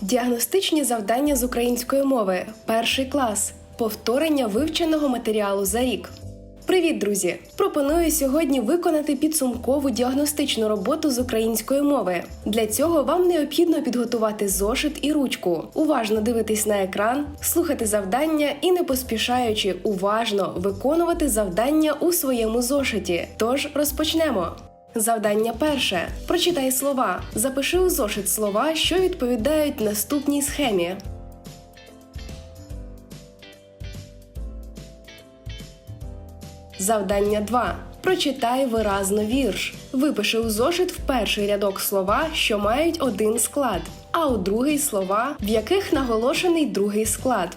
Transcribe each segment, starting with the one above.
Діагностичні завдання з української мови. Перший клас. Повторення вивченого матеріалу за рік. Привіт, друзі! Пропоную сьогодні виконати підсумкову діагностичну роботу з української мови. Для цього вам необхідно підготувати зошит і ручку, уважно дивитись на екран, слухати завдання і не поспішаючи уважно виконувати завдання у своєму зошиті. Тож розпочнемо. Завдання перше. Прочитай слова. Запиши у зошит слова, що відповідають наступній схемі. Завдання 2. Прочитай виразно вірш. Випиши у зошит в перший рядок слова, що мають один склад, а у другий слова, в яких наголошений другий склад.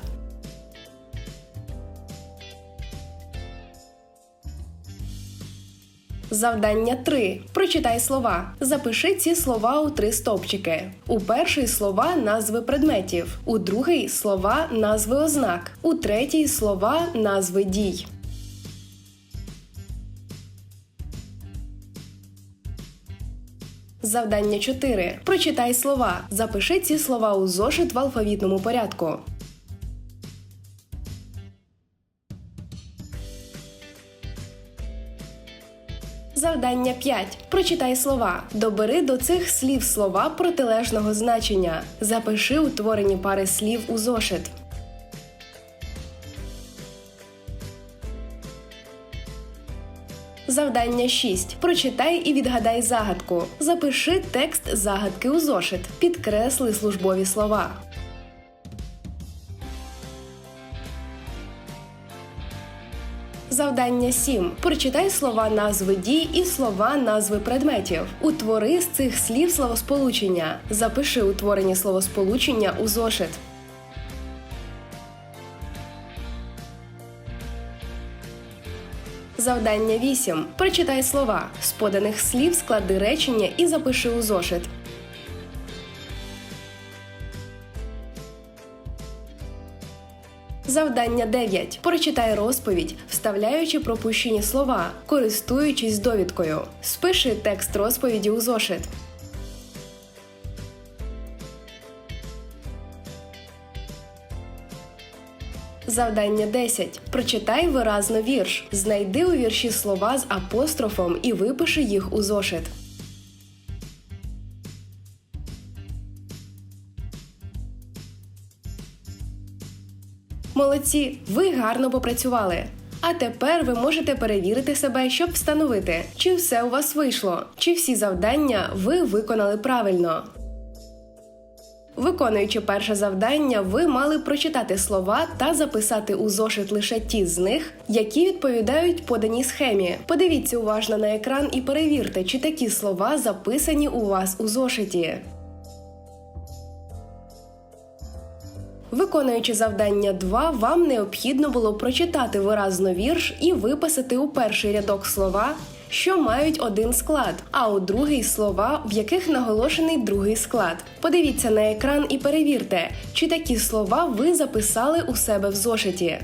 Завдання 3. Прочитай слова. Запиши ці слова у три стовпчики. У перший слова назви предметів, у другий слова назви ознак, у третій слова назви дій. Завдання 4. Прочитай слова. Запиши ці слова у зошит в алфавітному порядку. Завдання 5. Прочитай слова. Добери до цих слів слова протилежного значення. Запиши утворені пари слів у зошит. Завдання 6. Прочитай і відгадай загадку. Запиши текст загадки у зошит. Підкресли службові слова. Завдання 7. Прочитай слова назви дій і слова назви предметів. Утвори з цих слів словосполучення. Запиши утворені словосполучення у зошит. Завдання 8. Прочитай слова. З поданих слів склади речення і запиши у зошит. Завдання 9. Прочитай розповідь, вставляючи пропущені слова, користуючись довідкою. Спиши текст розповіді у зошит. Завдання 10. Прочитай виразно вірш. Знайди у вірші слова з апострофом і випиши їх у зошит. Молодці! Ви гарно попрацювали. А тепер ви можете перевірити себе, щоб встановити, чи все у вас вийшло, чи всі завдання ви виконали правильно. Виконуючи перше завдання, ви мали прочитати слова та записати у зошит лише ті з них, які відповідають поданій схемі. Подивіться уважно на екран і перевірте, чи такі слова записані у вас у зошиті. Виконуючи завдання 2, вам необхідно було прочитати виразно вірш і виписати у перший рядок слова, що мають один склад, а у другий слова, в яких наголошений другий склад. Подивіться на екран і перевірте, чи такі слова ви записали у себе в зошиті.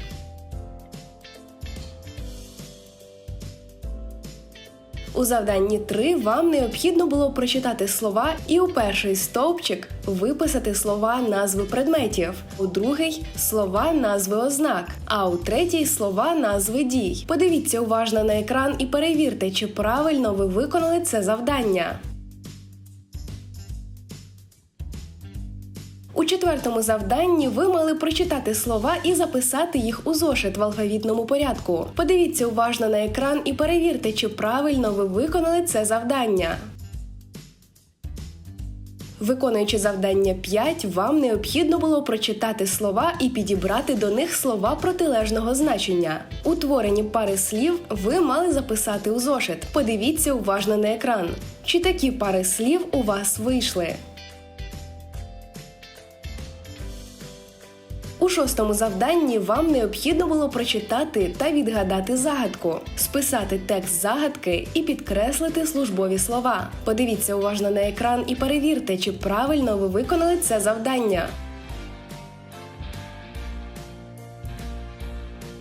У завданні 3 вам необхідно було прочитати слова і у перший стовпчик виписати слова назви предметів, у другий слова назви ознак, а у третій слова назви дій. Подивіться уважно на екран і перевірте, чи правильно ви виконали це завдання. Четвертому завданні ви мали прочитати слова і записати їх у зошит в алфавітному порядку. Подивіться уважно на екран і перевірте, чи правильно ви виконали це завдання. Виконуючи завдання 5, вам необхідно було прочитати слова і підібрати до них слова протилежного значення. Утворені пари слів ви мали записати у зошит. Подивіться уважно на екран. Чи такі пари слів у вас вийшли? Шостому завданні вам необхідно було прочитати та відгадати загадку, списати текст загадки і підкреслити службові слова. Подивіться уважно на екран і перевірте, чи правильно ви виконали це завдання.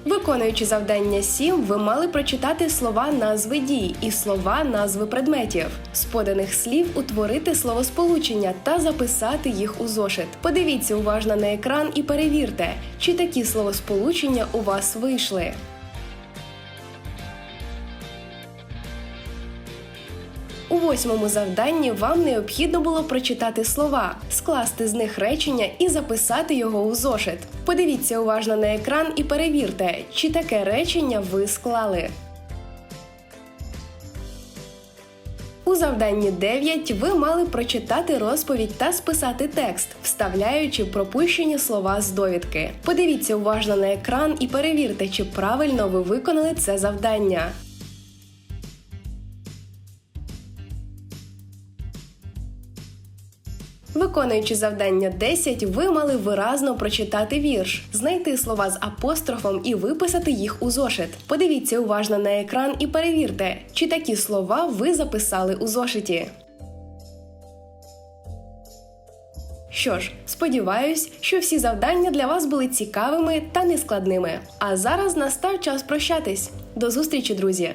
Виконуючи завдання 7, ви мали прочитати слова назви дій і слова назви предметів. З поданих слів утворити словосполучення та записати їх у зошит. Подивіться уважно на екран і перевірте, чи такі словосполучення у вас вийшли. Восьмому завданні вам необхідно було прочитати слова, скласти з них речення і записати його у зошит. Подивіться уважно на екран і перевірте, чи таке речення ви склали. У завданні 9 ви мали прочитати розповідь та списати текст, вставляючи пропущені слова з довідки. Подивіться уважно на екран і перевірте, чи правильно ви виконали це завдання. Виконуючи завдання 10, ви мали виразно прочитати вірш, знайти слова з апострофом і виписати їх у зошит. Подивіться уважно на екран і перевірте, чи такі слова ви записали у зошиті. Що ж, сподіваюсь, що всі завдання для вас були цікавими та нескладними. А зараз настав час прощатись. До зустрічі, друзі!